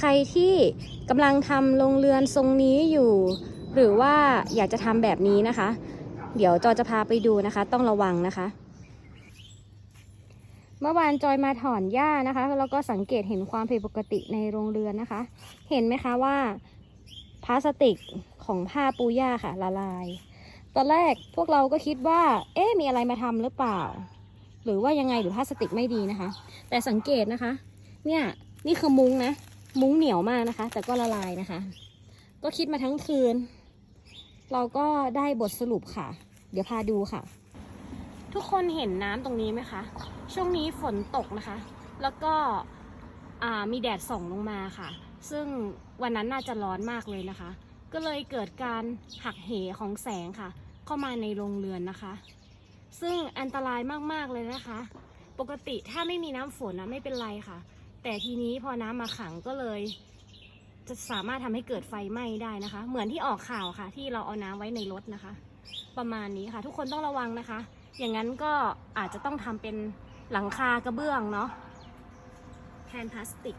ใครที่กำลังทำโรงเรือนทรงนี้อยู่ หรือว่าอยากจะทำแบบนี้นะคะ เดี๋ยวจอยจะพาไปดูนะคะ ต้องระวังนะคะ เมื่อวานจอยมาถอนหญ้านะคะแล้วก็สังเกตเห็นความผิดปกติในโรงเรือนนะคะ เห็นไหมคะว่าพลาสติกของผ้าปูหญ้าค่ะละลาย ตอนแรกพวกเราก็คิดว่า เอ๊ะมีอะไรมาทำหรือเปล่า หรือว่ายังไงหรือพลาสติกไม่ดีนะคะ แต่สังเกตนะคะ เนี่ยนี่คือมุ้งนะ มุ้งเหนียวมากนะคะ แต่ก็ละลายนะคะ ก็คิดมาทั้งคืน เราก็ได้บทสรุปค่ะ เดี๋ยวพาดูค่ะ ทุกคนเห็นน้ำตรงนี้ไหมคะ ช่วงนี้ฝนตกนะคะ แล้วก็มีแดดส่องลงมาค่ะ ซึ่งวันนั้นน่าจะร้อนมากเลยนะคะ ก็เลยเกิดการหักเหของแสงค่ะ เข้ามาในโรงเรือนนะคะ ซึ่งอันตรายมากๆเลยนะคะ ปกติถ้าไม่มีน้ำฝนนะไม่เป็นไรค่ะ แต่ทีนี้พอน้ำมาขังก็เลย จะสามารถทำให้เกิดไฟไหม้ได้นะคะ เหมือนที่ออกข่าวค่ะ ที่เราเอาน้ำไว้ในรถนะคะ ประมาณนี้ค่ะ ทุกคนต้องระวังนะคะ อย่างนั้นก็อาจจะต้องทำเป็นหลังคากระเบื้องเนาะแทนพลาสติก